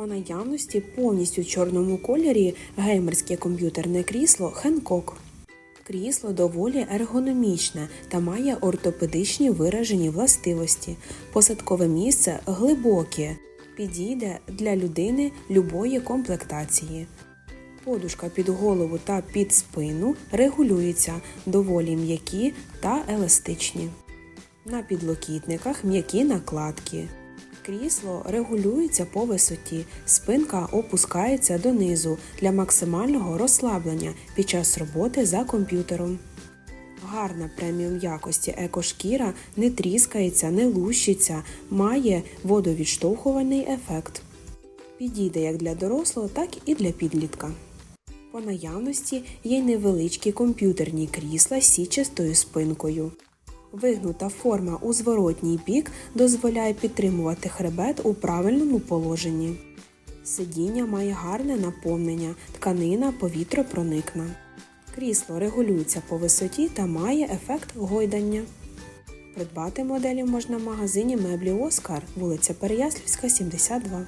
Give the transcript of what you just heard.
По наявності повністю в чорному кольорі геймерське комп'ютерне крісло Хенкок. Крісло доволі ергономічне та має ортопедичні виражені властивості. Посадкове місце глибоке, підійде для людини любої комплектації. Подушка під голову та під спину регулюються доволі м'які та еластичні. На підлокітниках м'які накладки. Крісло регулюється по висоті, спинка опускається донизу для максимального розслаблення під час роботи за комп'ютером. Гарна преміум якості екошкіра не тріскається, не лущиться, має водовідштовхувальний ефект. Підійде як для дорослого, так і для підлітка. По наявності є й невеличкі комп'ютерні крісла з січастою спинкою. Вигнута форма у зворотній бік дозволяє підтримувати хребет у правильному положенні. Сидіння має гарне наповнення, тканина повітропроникна. Крісло регулюється по висоті та має ефект гойдання. Придбати моделі можна в магазині меблі Оскар, вулиця Переяслівська, 72.